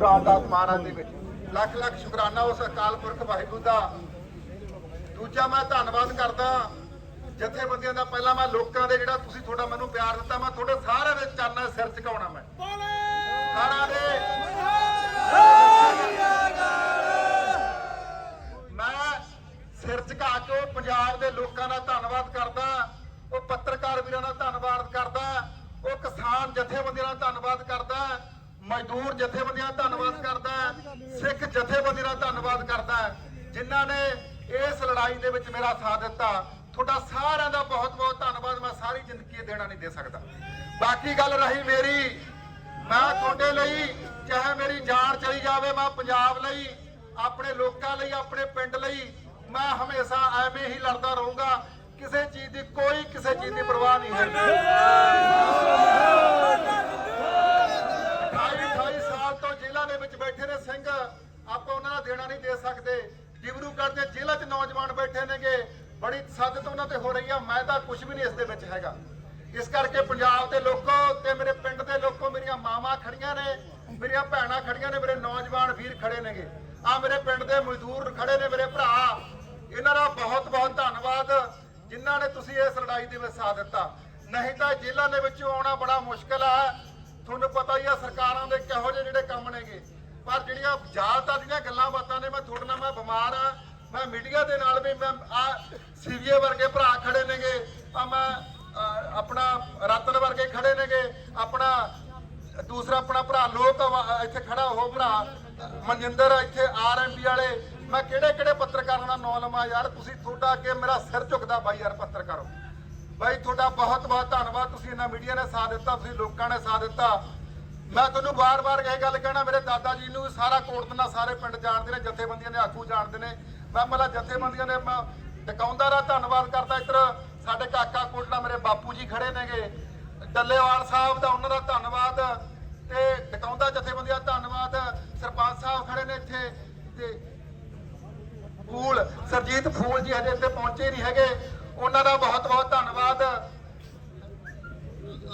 ਰਾਮਦਾਸ ਮਹਾਰਾਜ ਦੇ ਵਿੱਚ। ਲੱਖ ਲੱਖ ਸ਼ੁਕਰਾਨਾ ਉਸ ਅਕਾਲ ਪੁਰਖ ਵਾਹਿਗੁਰੂ ਦਾ। ਦੂਜਾ ਮੈਂ ਧੰਨਵਾਦ ਕਰਦਾ ਜਥੇਬੰਦੀਆਂ ਦਾ। ਪਹਿਲਾਂ ਮੈਂ ਲੋਕਾਂ ਦੇ ਜਿਹੜਾ ਤੁਸੀਂ ਤੁਹਾਡਾ ਮੈਨੂੰ ਪਿਆਰ ਦਿੱਤਾ, ਮੈਂ ਤੁਹਾਡੇ ਸਾਰਿਆਂ ਦੇ ਚਰਨਾਂ ਸਿਰ ਝੁਕਾਉਣਾ ਮੈਂ। ਸਾਰਿਆਂ ਦੇ। ਮੈਂ ਸਿਰ ਝੁਕਾ ਕੇ ਪੰਜਾਬ ਦੇ ਲੋਕਾਂ ਦਾ ਧੰਨਵਾਦ ਕਰਦਾ, ਉਹ ਪੱਤਰਕਾਰ ਵੀਰਾਂ ਦਾ ਧੰਨਵਾਦ ਕਰਦਾ, ਉਹ ਕਿਸਾਨ ਜਥੇਬੰਦੀਆਂ ਦਾ ਧੰਨਵਾਦ ਕਰਦਾ ਮਜ਼ਦੂਰ ਜਥੇਬੰਦੀਆਂ ਦਾ ਧੰਨਵਾਦ ਕਰਦਾ ਸਿੱਖ ਜਥੇਬੰਦੀ ਦਾ ਧੰਨਵਾਦ ਕਰਦਾ ਜਿਨ੍ਹਾਂ ਨੇ ਇਸ ਲੜਾਈ ਦੇ ਵਿੱਚ ਮੇਰਾ ਸਾਥ ਦਿੱਤਾ। ਤੁਹਾਡਾ ਸਾਰਿਆਂ ਦਾ ਬਹੁਤ ਬਹੁਤ ਧੰਨਵਾਦ, ਮੈਂ ਸਾਰੀ ਜ਼ਿੰਦਗੀ ਦੇਣਾ ਨਹੀਂ ਦੇ ਸਕਦਾ। ਬਾਕੀ ਗੱਲ ਰਹੀ ਮੇਰੀ, ਮੈਂ ਤੁਹਾਡੇ ਲਈ, ਚਾਹੇ ਮੇਰੀ ਜਾਨ ਚਲੀ ਜਾਵੇ, ਮੈਂ ਪੰਜਾਬ ਲਈ, ਆਪਣੇ ਲੋਕਾਂ ਲਈ, ਆਪਣੇ ਪਿੰਡ ਲਈ, ਮੈਂ ਹਮੇਸ਼ਾ ਐਵੇਂ ਹੀ ਲੜਦਾ ਰਹੂੰਗਾ। ਕਿਸੇ ਚੀਜ਼ ਦੀ ਕੋਈ ਕਿਸੇ ਚੀਜ਼ ਦੀ ਪਰਵਾਹ ਨਹੀਂ ਹੈ। ਵਿੱਚ ਬੈਠੇ ਨੇ ਸਿੰਘ, ਆਪਾਂ ਉਹਨਾਂ ਦਾ ਦੇਣਾ ਨਹੀਂ ਦੇ ਸਕਦੇ। ਡਿਬਰੂਗੜ੍ਹ ਦੇ ਜੇਲ੍ਹਾਂ 'ਚ ਨੌਜਵਾਨ ਬੈਠੇ ਨੇਗੇ। ਬੜੀ ਤਸੱਦਦ ਉਹਨਾਂ ਤੇ ਹੋ ਰਹੀ ਆ, ਮੈਂ ਤਾਂ ਕੁਝ ਵੀ ਨਹੀਂ ਇਸ ਦੇ ਵਿੱਚ ਹੈਗਾ। ਇਸ ਕਰਕੇ ਪੰਜਾਬ ਦੇ ਲੋਕੋ ਤੇ ਮੇਰੇ ਪਿੰਡ ਦੇ ਲੋਕੋ ਮੇਰੀਆਂ ਮਾਵਾਂ ਖੜੀਆਂ ਨੇ, ਮੇਰੀਆਂ ਭੈਣਾਂ ਖੜੀਆਂ ਨੇ, ਮੇਰੇ ਨੌਜਵਾਨ ਵੀਰ ਖੜੇ ਨੇਗੇ। ਆ ਮੇਰੇ ਪਿੰਡ ਦੇ ਮਜ਼ਦੂਰ ਖੜੇ ਨੇ ਮੇਰੇ ਭਰਾ। ਇਹਨਾਂ ਦਾ ਬਹੁਤ ਬਹੁਤ ਧੰਨਵਾਦ, ਜਿਨ੍ਹਾਂ ਨੇ ਤੁਸੀਂ ਇਸ ਲੜਾਈ ਦੇ ਵਿੱਚ ਸਾਥ ਦਿੱਤਾ। ਨਹੀਂ ਤਾਂ ਜੇਲ੍ਹਾਂ ਦੇ ਵਿੱਚ ਆਉਣਾ ਬੜਾ ਮੁਸ਼ਕਲ ਹੈ ਤੁਹਾਨੂੰ ਪਤਾ ਹੀ ਆ, ਸਰਕਾਰਾਂ ਦੇ ਕਿਹੋ ਜਿਹੇ ਜਿਹੜੇ ਕੰਮ ਨੇਗੇ। ਪਰ ਜਿਹੜੀਆਂ ਜ਼ਿਆਦਾਤਰ ਜਿਹੜੀਆਂ ਗੱਲਾਂ ਬਾਤਾਂ ਨੇ, ਮੈਂ ਤੁਹਾਡੇ ਨਾਲ, ਮੈਂ ਬਿਮਾਰ ਆ। ਮੈਂ ਮੀਡੀਆ ਦੇ ਨਾਲ ਵੀ ਮੈਂ ਆ ਸੀਵੀਏ ਵਰਗੇ ਭਰਾ ਖੜੇ ਨੇਗੇ। ਆ ਮੈਂ ਆਪਣਾ ਰਤਨ ਵਰਗੇ ਖੜੇ ਨੇਗੇ। ਆਪਣਾ, ਦੂਸਰਾ ਆਪਣਾ ਭਰਾ ਲੋਕ ਇੱਥੇ ਖੜਾ ਹੋ ਭਰਾ, ਮਨਜਿੰਦਰ, ਇੱਥੇ ਆਰਐਮਪੀ ਵਾਲੇ। ਮੈਂ ਕਿਹੜੇ ਕਿਹੜੇ ਪੱਤਰਕਾਰਾਂ ਦਾ ਨਾਮ ਲਵਾਂ, ਯਾਰ, ਤੁਸੀਂ ਤੁਹਾਡਾ ਅੱਗੇ ਮੇਰਾ ਸਿਰ ਝੁਕਦਾ, ਬਾਈ ਯਾਰ, ਪੱਤਰਕਾਰੋ। ਬਾਈ, ਤੁਹਾਡਾ ਬਹੁਤ ਬਹੁਤ ਧੰਨਵਾਦ। ਤੁਸੀਂ ਇਹਨਾਂ ਮੀਡੀਆ ਨੇ ਸਾਥ ਦਿੱਤਾ, ਤੁਸੀਂ ਲੋਕਾਂ ਨੇ ਸਾਥ ਦਿੱਤਾ। ਮੈਂ ਤੁਹਾਨੂੰ ਬਾਰ-ਬਾਰ ਇਹ ਗੱਲ ਕਹਿਣਾ, ਮੇਰੇ ਦਾਦਾ ਜੀ ਨੂੰ ਸਾਰਾ ਕੋਟ ਸਾਰੇ ਪਿੰਡ ਜਾਣਦੇ ਨੇ, ਜਥੇਬੰਦੀਆਂ ਦੇ ਆਗੂ ਜਾਣਦੇ ਨੇ। ਮੈਂ ਮਤਲਬ ਜਥੇਬੰਦੀਆਂ ਨੇ ਮੈਂ, ਟਿਕਾਉਂਦਾ ਦਾ ਧੰਨਵਾਦ ਕਰਦਾ ਇੱਧਰ। ਸਾਡੇ ਕਾਕਾ ਕੋਟਲਾ, ਮੇਰੇ ਬਾਪੂ ਜੀ ਖੜੇ ਨੇਗੇ। ਡੱਲੇਵਾਲ ਸਾਹਿਬ ਦਾ ਉਹਨਾਂ ਦਾ ਧੰਨਵਾਦ ਤੇ ਟਿਕਾਉਂਦਾ ਜਥੇਬੰਦੀਆਂ ਦਾ ਧੰਨਵਾਦ। ਸਰਪੰਚ ਸਾਹਿਬ ਖੜੇ ਨੇ ਇੱਥੇ ਤੇ ਫੂਲ, ਸਰਜੀਤ ਫੂਲ ਜੀ ਹਜੇ ਇੱਥੇ ਪਹੁੰਚੇ ਨਹੀਂ ਹੈਗੇ। ਉਹਨਾਂ ਦਾ ਬਹੁਤ ਬਹੁਤ ਧੰਨਵਾਦ।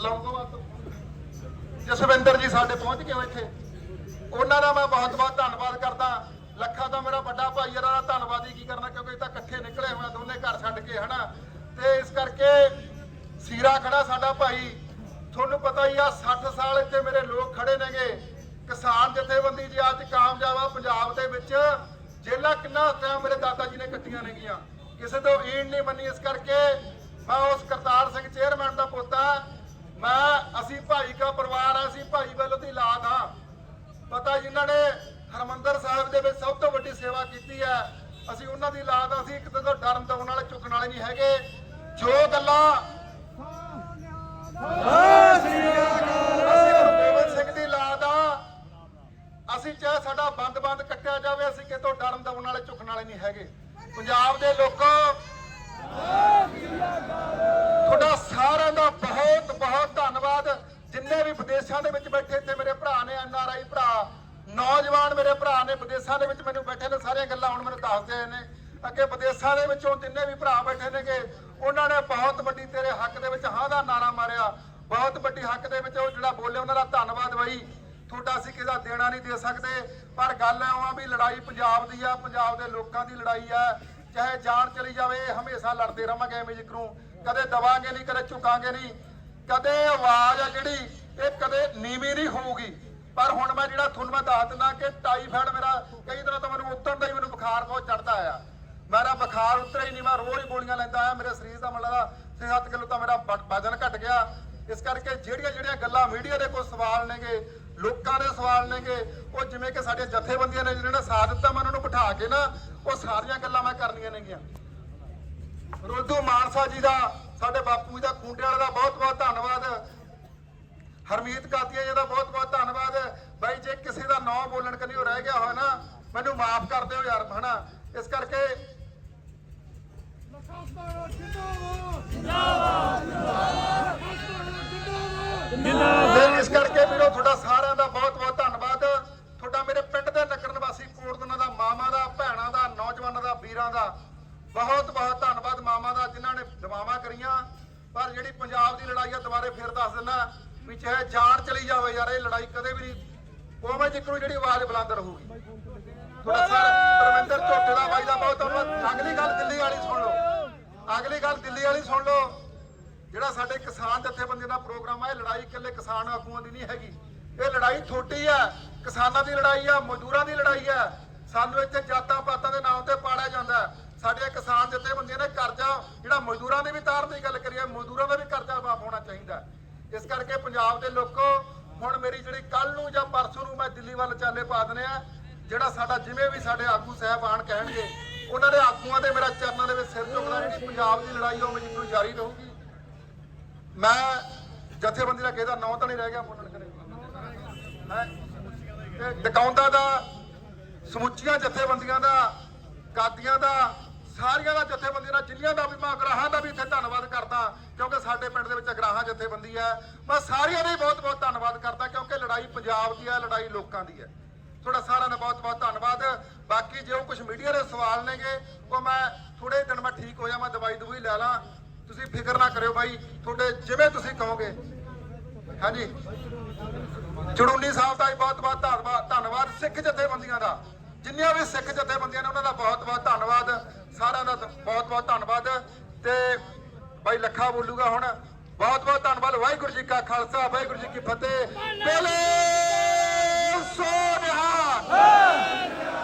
ਲੌਂਗੋਵਾਲ ਜਸਵਿੰਦਰ ਜੀ ਸਾਡੇ ਪਹੁੰਚ ਗਏ ਇੱਥੇ। ਉਹਨਾਂ ਦਾ ਮੈਂ ਬਹੁਤ ਬਹੁਤ ਧੰਨਵਾਦ ਕਰਦਾ। ਲੱਖਾਂ ਦਾ ਮੇਰਾ ਵੱਡਾ ਭਾਈ ਇਹਦਾ ਦਾ ਧੰਨਵਾਦ ਕੀ ਕਰਨਾ, ਕਿਉਂਕਿ ਇਹ ਤਾਂ ਇਕੱਠੇ ਨਿਕਲੇ ਹੋਏ ਦੋਨੇ ਘਰ ਛੱਡ ਕੇ, ਹਨਾ? ਤੇ ਇਸ ਕਰਕੇ ਸੀਰਾ ਖੜਾ ਸਾਡਾ ਭਾਈ। ਤੁਹਾਨੂੰ ਪਤਾ ਹੀ ਆ 60 ਸਾਲ ਇੱਥੇ ਮੇਰੇ ਲੋਕ ਖੜੇ ਨੇਗੇ। ਕਿਸਾਨ ਜਥੇਬੰਦੀ ਜੀ, ਅੱਜ ਕਾਮਯਾਬ ਆ, ਪੰਜਾਬ ਦੇ ਵਿੱਚ। ਜੇਲਾ ਕਿੰਨਾ ਟਾਈਮ ਮੇਰੇ ਦਾਦਾ ਜੀ ਨੇ ਕੱਟੀਆਂ ਨੇਗੀਆਂ। ਕਿਸੇ ਤੋਂ ਈਣ ਨਹੀਂ ਮੰਨੀ। ਇਸ ਕਰਕੇ ਮੈਂ ਉਸ ਕਰਤਾਰ ਸਿੰਘ ਚੇਅਰਮੈਨ ਦਾ ਪੁੱਤ ਪੋਤਾ ਮੈਂ ਅਸੀਂ ਭਾਈ ਦਾ ਪਰਿਵਾਰ ਆ ਅਸੀਂ ਭਾਈ ਵੱਲੋਂ ਦੀ ਲਾਦ ਆ ਪਤਾ ਜਿਨ੍ਹਾਂ ਨੇ ਹਰਮੰਦਰ ਸਾਹਿਬ ਦੇ ਵਿੱਚ ਸਭ ਤੋਂ ਵੱਡੀ ਸੇਵਾ ਕੀਤੀ ਹੈ ਅਸੀਂ ਉਹਨਾਂ ਦੀ ਔਲਾਦ ਆ, ਅਸੀਂ ਇੱਕ ਤੋਂ ਡਰਨ ਦਉਣ ਵਾਲੇ ਝੁਕਣ ਵਾਲੇ ਨਹੀਂ ਹੈਗੇ। ਜੋ ਗੱਲਾਂ ਸਿੰਘ ਦੀ ਲਾਦ ਆ ਅਸੀਂ ਚਾਹੇ ਸਾਡਾ ਬੰਦ-ਬੰਦ ਕੱਟਿਆ ਜਾਵੇ ਅਸੀਂ ਕਿਤੋਂ ਡਰਨ ਦਉਣ ਵਾਲੇ ਝੁਕਣ ਵਾਲੇ ਨਹੀਂ ਹੈਗੇ। ਪੰਜਾਬ ਦੇ ਲੋਕਾਂ, ਤੁਹਾਡਾ ਸਾਰਿਆਂ ਦਾ ਬਹੁਤ ਬਹੁਤ ਧੰਨਵਾਦ। ਜਿੰਨੇ ਵੀ ਵਿਦੇਸ਼ਾਂ ਦੇ ਵਿੱਚ ਬੈਠੇ ਇੱਥੇ ਮੇਰੇ ਭਰਾ ਨੇ, ਐਨ ਆਰ ਆਈ ਭਰਾ, ਨੌਜਵਾਨ ਮੇਰੇ ਭਰਾ ਨੇ, ਵਿਦੇਸ਼ਾਂ ਦੇ ਵਿੱਚ ਮੈਨੂੰ ਬੈਠੇ ਨੇ, ਸਾਰੀਆਂ ਗੱਲਾਂ ਹੁਣ ਮੈਨੂੰ ਦੱਸਦੇ ਨੇ। ਅੱਗੇ ਵਿਦੇਸ਼ਾਂ ਦੇ ਵਿੱਚੋਂ ਜਿੰਨੇ ਵੀ ਭਰਾ ਬੈਠੇ ਨੇਗੇ, ਉਹਨਾਂ ਨੇ ਬਹੁਤ ਵੱਡੀ ਤੇਰੇ ਹੱਕ ਦੇ ਵਿੱਚ ਹਾਂ ਦਾ ਨਾਰਾ ਮਾਰਿਆ। ਬਹੁਤ ਵੱਡੀ ਹੱਕ ਦੇ ਵਿੱਚ ਉਹ ਜਿਹੜਾ ਬੋਲੇ, ਉਹਨਾਂ ਦਾ ਧੰਨਵਾਦ ਬਾਈ। ਤੁਹਾਡਾ ਅਸੀਂ ਕਿਹਦਾ ਦੇਣਾ ਨਹੀਂ ਦੇ ਸਕਦੇ, ਪਰ ਗੱਲ ਐ ਆ ਵੀ ਲੜਾਈ ਪੰਜਾਬ ਦੀ ਆ, ਪੰਜਾਬ ਦੇ ਲੋਕਾਂ ਦੀ ਲੜਾਈ ਆ। ਚਾਹੇ ਜਾਨ ਚਲੀ ਜਾਵੇ ਹਮੇਸ਼ਾ ਲੜਦੇ ਰਵਾਂਗੇ ਐਵੇਂ ਜਿਕਰੂ ਕਦੇ ਦਵਾਂਗੇ ਨਹੀਂ, ਕਦੇ ਝੁਕਾਂਗੇ ਨਹੀਂ। ਕਦੇ ਆਵਾਜ਼ ਆ ਜਿਹੜੀ, ਇਹ ਕਦੇ ਨੀਵੀਂ ਨਹੀਂ ਹੋਊਗੀ। ਪਰ ਹੁਣ ਮੈਂ ਜਿਹੜਾ ਤੁਹਾਨੂੰ ਮੈਂ ਦੱਸ ਦਿੰਦਾ ਕਿ ਟਾਈਫਾਇਡ ਮੇਰਾ, ਕਈ ਦਿਨਾਂ ਤੋਂ ਮੈਨੂੰ ਉਤਰਨ ਦਾ ਹੀ ਮੈਨੂੰ ਬੁਖਾਰ ਬਹੁਤ ਚੜਦਾ ਆ। ਮੇਰਾ ਬੁਖਾਰ ਉਤਰਿਆ ਹੀ ਨਹੀਂ, ਮੈਂ ਰੋਜ਼ ਹੀ ਗੋਲੀਆਂ ਲੈਂਦਾ ਆ। ਮੇਰੇ ਸਰੀਰ ਦਾ ਮਤਲਬ 6-7 ਕਿਲੋ ਤਾਂ ਮੇਰਾ ਵਜ਼ਨ ਘਟ ਗਿਆ। ਇਸ ਕਰਕੇ ਜਿਹੜੀਆਂ ਜਿਹੜੀਆਂ ਗੱਲਾਂ ਮੀਡੀਆ ਦੇ ਕੋਈ ਸਵਾਲ ਨੇਗੇ ਲੋਕਾਂ ਦੇ ਸਵਾਲ ਨੇਗੇ। ਉਹ ਜਿਵੇਂ ਕਿ ਸਾਡੇ ਜਥੇਬੰਦੀਆਂ ਨੇ ਜਿਹਨਾਂ ਨੇ ਸਾਥ ਦਿੱਤਾ ਮੈਂ ਉਹਨਾਂ ਨੂੰ ਬਿਠਾ ਕੇ ਨਾ ਉਹ ਸਾਰੀਆਂ ਗੱਲਾਂ ਮੈਂ ਕਰਨੀਆਂ ਨੇਗੀਆਂ। ਰੋਦੂ ਮਾਨਸਾ ਜੀ ਦਾ ਸਾਡੇ ਬਾਪੂ ਜੀ ਦਾ ਖੁੰਡੇ ਵਾਲੇ ਦਾ ਬਹੁਤ ਬਹੁਤ ਧੰਨਵਾਦ। ਹਰਮੀਤ ਕਾਤੀਆ ਜੀ ਦਾ ਬਹੁਤ ਬਹੁਤ ਧੰਨਵਾਦ। ਬਾਈ ਜੇ ਕਿਸੇ ਦਾ ਨਾਂ ਬੋਲਣ ਕਨੀ ਰਹਿ ਗਿਆ ਹੋਇਆ ਨਾ ਮੈਨੂੰ ਮਾਫ ਕਰ ਦਿਓ ਯਾਰ ਹਨਾ? ਇਸ ਕਰਕੇ ਤੇ ਇਸ ਕਰਕੇ ਵੀਰੋ ਤੁਹਾਡਾ ਸਾਰਿਆਂ ਦਾ ਬਹੁਤ ਬਹੁਤ ਧੰਨਵਾਦ ਤੁਹਾਡਾ ਮੇਰੇ ਪਿੰਡ ਦੇ ਨਗਰ ਨਿਵਾਸੀ ਕੋਟਦਨਾ ਦਾ ਮਾਮਾ ਦਾ ਭੈਣਾਂ ਦਾ ਨੌਜਵਾਨਾਂ ਦਾ ਵੀਰਾਂ ਦਾ ਬਹੁਤ ਬਹੁਤ ਧੰਨਵਾਦ ਮਾਮਾ ਦਾ ਜਿਨ੍ਹਾਂ ਨੇ ਦਵਾਵਾਂ ਕਰੀਆਂ ਪਰ ਜਿਹੜੀ ਪੰਜਾਬ ਦੀ ਲੜਾਈ ਆ ਦੁਬਾਰੇ ਫੇਰ ਦੱਸ ਦਿੰਦਾ ਵੀ ਚਾਹੇ ਜਾਨ ਚਲੀ ਜਾਵੇ ਯਾਰ, ਇਹ ਲੜਾਈ ਕਦੇ ਵੀ ਨਹੀਂ। ਉਵੇਂ ਜੀ ਜਿਹੜੀ ਆਵਾਜ਼ ਬੁਲੰਦ ਰਹੂਗੀ। ਥੋੜਾ ਸਰ ਪਰਮਿੰਦਰ ਝੋਟੇ ਦਾ ਬਾਈ ਬਹੁਤ ਧੰਨਵਾਦ ਅਗਲੀ ਗੱਲ ਦਿੱਲੀ ਵਾਲੀ ਸੁਣ ਲਓ। ਅਗਲੀ ਗੱਲ ਦਿੱਲੀ ਵਾਲੀ ਸੁਣ ਲਓ। ਜਿਹੜਾ ਸਾਡੇ ਕਿਸਾਨ ਜਥੇਬੰਦੀ ਦਾ ਪ੍ਰੋਗਰਾਮ ਹੈ ਇਹ ਲੜਾਈ ਇਕੱਲੇ ਕਿਸਾਨ ਆਗੂਆਂ ਦੀ ਨਹੀਂ ਹੈਗੀ। ਇਹ ਲੜਾਈ ਛੋਟੀ ਹੈ ਕਿਸਾਨਾਂ ਦੀ ਲੜਾਈ ਹੈ ਮਜ਼ਦੂਰਾਂ ਦੀ ਲੜਾਈ ਹੈ ਸਾਨੂੰ ਇੱਥੇ ਜਾਤਾਂ ਪਾਤਾਂ ਦੇ ਨਾਮ ਤੇ ਪਾੜਿਆ ਜਾਂਦਾ। ਹੈ। ਸਾਡੇ ਕਿਸਾਨ ਜਥੇਬੰਦੀਆਂ ਨੇ ਕਰਜ਼ਾ, ਜਿਹੜਾ ਮਜ਼ਦੂਰਾਂ ਦੇ ਵੀ ਤਾਰਨ ਦੀ ਗੱਲ ਕਰੀਏ, ਮਜ਼ਦੂਰਾਂ ਦਾ ਵੀ ਕਰਜ਼ਾ ਮਾਫ ਹੋਣਾ ਚਾਹੀਦਾ। ਇਸ ਕਰਕੇ ਪੰਜਾਬ ਦੇ ਲੋਕੋ, ਹੁਣ ਮੇਰੀ ਜਿਹੜੀ ਕੱਲ ਨੂੰ ਜਾਂ ਪਰਸੋਂ ਨੂੰ ਮੈਂ ਦਿੱਲੀ ਵੱਲ ਚਾਲੇ ਪਾ ਦਨੇ ਆ, ਜਿਹੜਾ ਸਾਡਾ ਜਿਵੇਂ ਵੀ ਸਾਡੇ ਆਗੂ ਸਾਹਿਬਾਨ ਕਹਿਣਗੇ, ਉਹਨਾਂ ਦੇ ਆਗੂਆਂ ਦੇ ਮੇਰਾ ਚਰਨਾਂ ਦੇ ਵਿੱਚ ਸਿਰ ਝੁਕਦਾ ਜਿਹੜੀ ਪੰਜਾਬ ਦੀ ਲੜਾਈ ਉਹ ਮੈਨੂੰ ਜਾਰੀ ਰਹੂਗੀ। ਮੈਂ ਜਥੇਬੰਦੀ ਦਾ ਕਿਸੇ ਦਾ ਨਾਂ ਤਾਂ ਨਹੀਂ ਰਹਿ ਗਿਆ ਬੋਲਣ ਕਰੇ ਤੇ ਡਕਾਉਂਦਾ ਦਾ, ਸਮੁੱਚੀਆਂ ਜਥੇਬੰਦੀਆਂ ਦਾ, ਕਾਦੀਆਂ ਦਾ ਸਾਰੀਆਂ ਦਾ ਜਥੇਬੰਦੀਆਂ ਦਾ ਜਿੰਨੀਆਂ ਦਾ ਵੀ ਮੈਂ ਅਗਰਾਹਾਂ ਦਾ ਵੀ ਇੱਥੇ ਧੰਨਵਾਦ ਕਰਦਾ, ਕਿਉਂਕਿ ਸਾਡੇ ਪਿੰਡ ਦੇ ਵਿੱਚ ਅਗਰਾਹਾਂ ਜਥੇਬੰਦੀ ਹੈ। ਮੈਂ ਸਾਰਿਆਂ ਦਾ ਹੀ ਬਹੁਤ ਬਹੁਤ ਧੰਨਵਾਦ ਕਰਦਾ, ਕਿਉਂਕਿ ਲੜਾਈ ਪੰਜਾਬ ਦੀ ਹੈ, ਲੜਾਈ ਲੋਕਾਂ ਦੀ ਹੈ। ਤੁਹਾਡਾ ਸਾਰਿਆਂ ਦਾ ਬਹੁਤ ਬਹੁਤ ਧੰਨਵਾਦ। ਬਾਕੀ ਜੋ ਕੁਝ ਮੀਡੀਆ ਦੇ ਸਵਾਲ ਨੇਗੇ, ਉਹ ਮੈਂ ਥੋੜੇ ਦਿਨ ਮੈਂ ਠੀਕ ਹੋ ਜਾ ਮੈਂ ਦਵਾਈ ਦਵਾਈ ਲੈ ਲਾਂ। ਤੁਸੀਂ ਫਿਕਰ ਨਾ ਕਰਿਓ ਬਾਈ, ਤੁਹਾਡੇ ਜਿਵੇਂ ਤੁਸੀਂ ਕਹੋਗੇ। ਹਾਂਜੀ। ਚੜੂਨੀ ਸਾਹਿਬ ਦਾ ਵੀ ਬਹੁਤ ਬਹੁਤ ਧੰਨਵਾਦ ਧੰਨਵਾਦ ਸਿੱਖ ਜਥੇਬੰਦੀਆਂ ਦਾ। ਜਿੰਨੀਆਂ ਵੀ ਸਿੱਖ ਜਥੇਬੰਦੀਆਂ ਨੇ ਉਹਨਾਂ ਦਾ ਬਹੁਤ ਬਹੁਤ ਧੰਨਵਾਦ। ਸਾਰਿਆਂ ਦਾ ਬਹੁਤ ਬਹੁਤ ਧੰਨਵਾਦ। ਤੇ ਬਾਈ ਲੱਖਾ ਬੋਲੂਗਾ ਹੁਣ। ਬਹੁਤ ਬਹੁਤ ਧੰਨਵਾਦ। ਵਾਹਿਗੁਰੂ ਜੀ ਕਾ ਖਾਲਸਾ, ਵਾਹਿਗੁਰੂ ਜੀ ਕੀ ਫਤਿਹ। ਬੋਲੇ ਸੋ ਨਿਹਾਲ।